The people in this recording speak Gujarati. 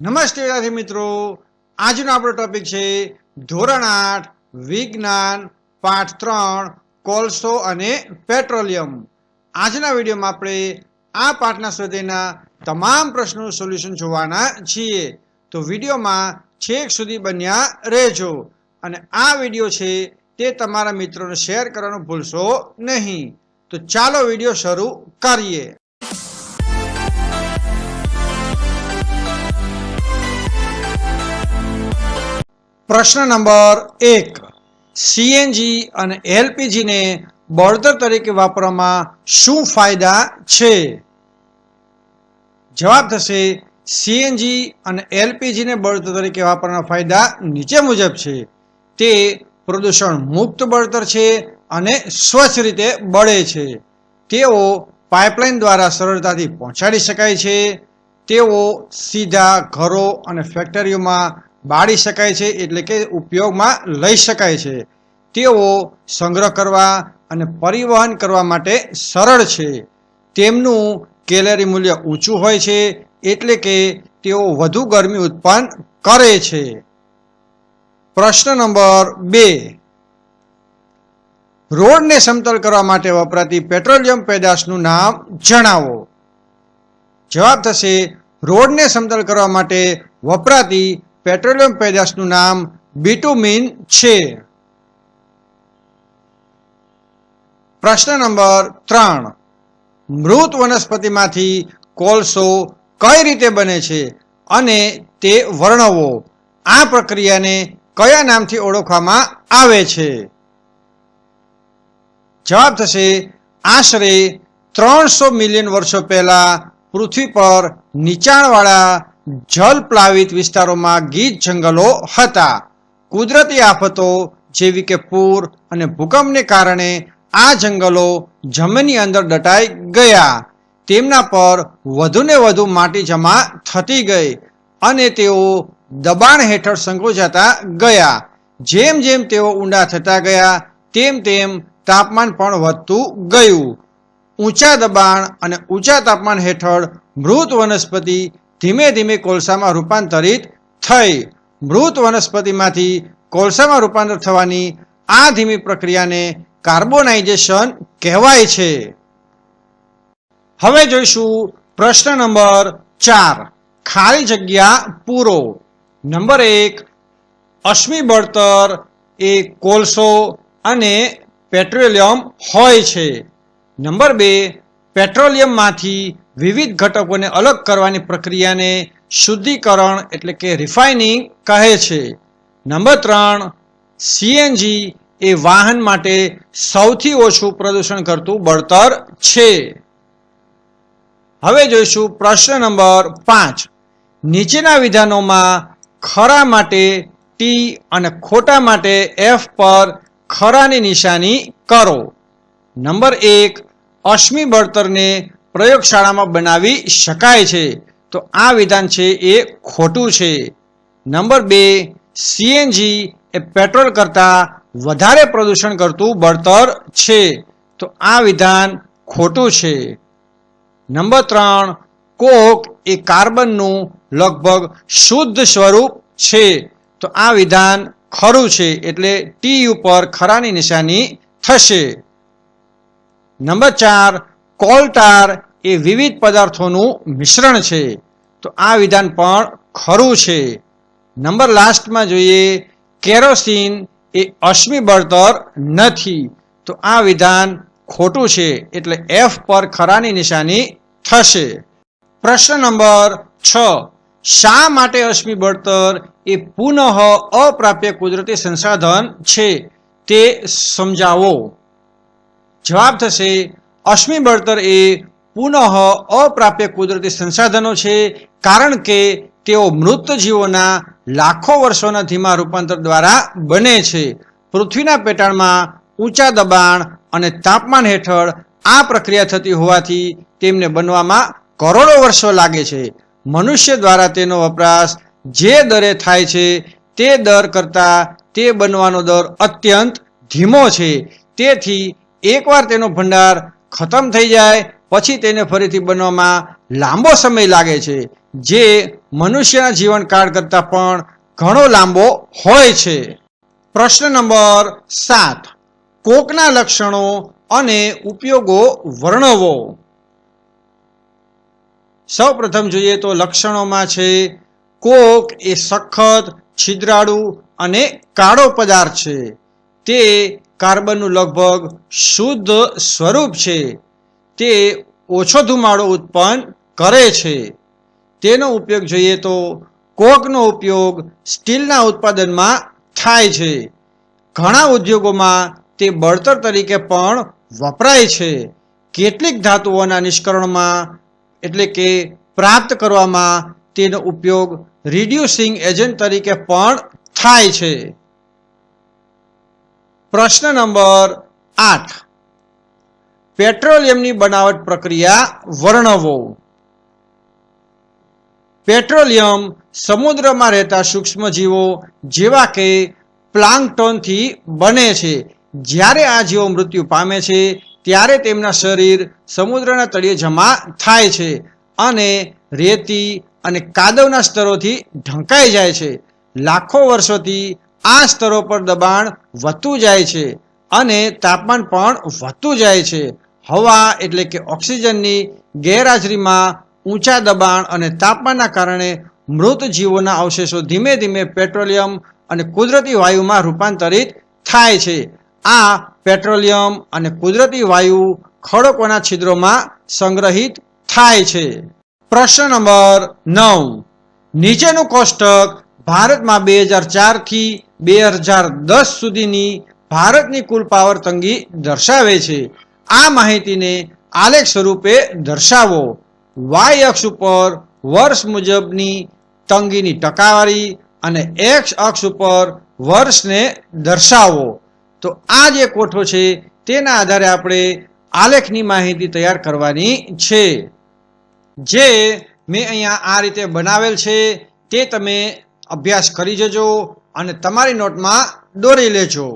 નમસ્તે વિદ્યાર્થી મિત્રો. આજનો આપણો ટોપિક છે ધોરણ આઠ, વિજ્ઞાન, પાઠ ત્રણ, કોલસો અને પેટ્રોલિયમ. આજના વિડીયોમાં આપણે આ પાઠના સ્વાધ્યાયના તમામ પ્રશ્નોનું સોલ્યુશન જોવાના છીએ. તો વિડીયોમાં છેક સુધી બન્યા રહેજો. અને આ વીડિયો છે તે તમારા મિત્રોને શેર કરવાનું ભૂલશો નહીં. તો ચાલો વીડિયો શરૂ કરીએ. પ્રશ્ન નંબર એક. સીએનજી અને એલપીજીને બળતર તરીકે વાપરવામાં શું ફાયદા છે? જવાબ થશે સીએનજી અને એલપીજીને બળતર તરીકે વાપરવાના ફાયદા નીચે મુજબ છે. તે પ્રદૂષણ મુક્ત બળતર છે અને સ્વચ્છ રીતે બળે છે. તેઓ પાઇપલાઇન દ્વારા સરળતાથી પહોંચાડી શકાય છે. તેઓ સીધા ઘરો અને ફેક્ટરીઓમાં બાળી શકાય છે એટલે કે ઉપયોગમાં લઈ શકાય છે. તેઓ સંગ્રહ કરવા અને પરિવહન કરવા માટે સરળ છે. તેમનું કેલરી મૂલ્ય ઊંચું હોય છે એટલે કે તેઓ વધુ ગરમી ઉત્પન્ન કરે છે. પ્રશ્ન નંબર બે. રોડને સમતલ કરવા માટે વપરાતી પેટ્રોલિયમ પેદાશનું નામ જણાવો. જવાબ થશે, રોડને સમતલ કરવા માટે વપરાતી પેટ્રોલિયમ પેદાશનું નામ બિટુમિન છે. પ્રશ્ન નંબર ત્રણ. મૃત વનસ્પતિમાંથી કોલસો કઈ રીતે બને છે અને તે વર્ણવો? આ પ્રક્રિયાને કયા નામથી ઓળખવામાં આવે છે? જવાબ થશે, આશરે ત્રણસો મિલિયન વર્ષો પહેલા પૃથ્વી પર નીચાણવાળા જલ પ્લાવિત વિસ્તારોમાં ગીચ જંગલો હતા. કુદરતી આફતો જેવી કે પૂર અને ભૂકંપને કારણે આ જંગલો જમીનની અંદર દટાઈ ગયા. તેમના પર વધુને વધુ માટી જમા થતી ગઈ અને તેઓ દબાણ હેઠળ સંકોચાતા ગયા. જેમ જેમ તેઓ ઊંડા થતા ગયા, તેમ તેમ તાપમાન પણ વધતું ગયું. ઊંચા દબાણ અને ઊંચા તાપમાન હેઠળ મૃત વનસ્પતિ ધીમે ધીમે કોલસામાં રૂપાંતરિત થઈ. મૃત વનસ્પતિમાંથી કોલસામાં રૂપાંતર થવાની આ ધીમી પ્રક્રિયાને કાર્બોનાઇઝેશન કહેવાય છે. હવે જોઈશું પ્રશ્ન નંબર ચાર. ખાલી જગ્યા પૂરો. નંબર એક, અશ્મિ બળતર એ કોલસો અને પેટ્રોલિયમ હોય છે. નંબર બે, પેટ્રોલિયમમાંથી વિવિધ ઘટકોને અલગ કરવાની પ્રક્રિયાને શુદ્ધિકરણ એટલે કે રિફાઇનિંગ કહે છે. નંબર ત્રણ સીએનજી એ વાહન માટે સૌથી ઓછું પ્રદૂષણ કરતું બળતર છે. હવે જોઈશું પ્રશ્ન નંબર પાંચ. નીચેના વિધાનોમાં ખરા માટે ટી અને ખોટા માટે એફ પર ખરાની નિશાની કરો. નંબર એક, અશ્મિ બળતરને પ્રયોગશાળામાં બનાવી શકાય છે. તો આ વિધાન છે એ ખોટું છે. નંબર બે, સીએનજી એ પેટ્રોલ કરતાં વધારે પ્રદૂષણ કરતું બળતર છે. તો આ વિધાન ખોટું છે. નંબર ત્રણ, કોક એ કાર્બનનું લગભગ શુદ્ધ સ્વરૂપ છે. તો આ વિધાન ખરું છે એટલે ટી ઉપર ખરાની નિશાની થશે. નંબર ચાર કોલટાર એ વિવિધ પદાર્થોનું મિશ્રણ છે. તો આ વિધાન પણ ખરું છે. નંબર લાસ્ટમાં જોઈએ, કેરોસીન એ અશ્મિ બળતર નથી. તો આ વિધાન ખોટું છે, એટલે એફ પર ખરાની નિશાની થશે. પ્રશ્ન નંબર છ. શા માટે અશ્મિ બળતર એ પુનઃ અપ્રાપ્ય કુદરતી સંસાધન છે? તે સમજાવો. જવાબ થશે અશ્મિ બળતર એ પુનઃ અપ્રાપ્ય કુદરતી સંસાધનો છે, કારણ કે તેઓ મૃત જીવોના લાખો વર્ષોના ધીમા રૂપાંતર દ્વારા બને છે. પૃથ્વીના પેટાળમાં ઊંચા દબાણ અને તાપમાન હેઠળ આ પ્રક્રિયા થતી હોવાથી તેમને બનવામાં કરોડો વર્ષો લાગે છે. મનુષ્ય દ્વારા તેનો વપરાશ જે દરે થાય છે, તે દર કરતાં તે બનવાનો દર અત્યંત ધીમો છે. તેથી એકવાર તેનો ભંડાર ખતમ થઈ જાય, પછી તેને ફરીથી બનવામાં લાંબો સમય લાગે છે. જે મનુષ્યના જીવનકાળ કરતાં પણ ઘણો લાંબો હોય છે. પ્રશ્ન નંબર સાત. કોકના લક્ષણો અને ઉપયોગો વર્ણવો. સૌ પ્રથમ જોઈએ તો લક્ષણોમાં છે, કોક એ સખત, છિદ્રાળુ અને કાળો પદાર્થ છે. તે કાર્બનનું લગભગ શુદ્ધ સ્વરૂપ છે. તે ઓછો ધુમાડો ઉત્પન્ન કરે છે. તેનો ઉપયોગ જોઈએ તો કોકનો ઉપયોગ સ્ટીલના ઉત્પાદનમાં થાય છે. ઘણા ઉદ્યોગોમાં તે બળતર તરીકે પણ વપરાય છે. કેટલીક ધાતુઓના નિષ્કરણમાં એટલે કે પ્રાપ્ત કરવામાં તેનો ઉપયોગ રિડ્યુસિંગ એજન્ટ તરીકે પણ થાય છે. પ્રશ્ન નંબર આઠ. પેટ્રોલિયમની બનાવટ પ્રક્રિયા વર્ણવો. પેટ્રોલિયમ સમુદ્રમાં રહેતા સૂક્ષ્મજીવો જેવા કે પ્લાન્કટોનથી બને છે. જ્યારે આ જીવો મૃત્યુ પામે છે, ત્યારે તેમના શરીર સમુદ્રના તળિયે જમા થાય છે અને રેતી અને કાદવના સ્તરોથી ઢંકાઈ જાય છે. લાખો વર્ષોથી આ સ્તરો પર દબાણ વધતું જાય છે અને તાપમાન પણ વધતું જાય છે. હવા એટલે કે ઓક્સિજનની ગેરહાજરીમાં ઊંચા દબાણ અને તાપમાનના કારણે મૃત જીવોના અવશેષો ધીમે ધીમે પેટ્રોલિયમ અને કુદરતી વાયુમાં રૂપાંતરિત થાય છે. આ પેટ્રોલિયમ અને કુદરતી વાયુ ખડકોના છિદ્રોમાં સંગ્રહિત થાય છે. પ્રશ્ન નંબર નવ. નીચેનું કોષ્ટક ભારતમાં બે હજાર ચારથી બે હજાર દસ સુધીની ભારતની કુલ પાવર તંગી દર્શાવે છે. આ માહિતીને આલેખ સ્વરૂપે દર્શાવો. વાય અક્ષ ઉપર વર્ષ મુજબની તંગીની ટકાવારી અને એક્સ અક્ષ ઉપર વર્ષને દર્શાવો. તો આ જે કોઠો છે તેના આધારે આપણે આલેખની માહિતી તૈયાર કરવાની છે. જે મેં અહીંયા આ રીતે બનાવેલ છે તે તમે અભ્યાસ કરી જજો. અને તમારી નોટમાં દોરી લેજો.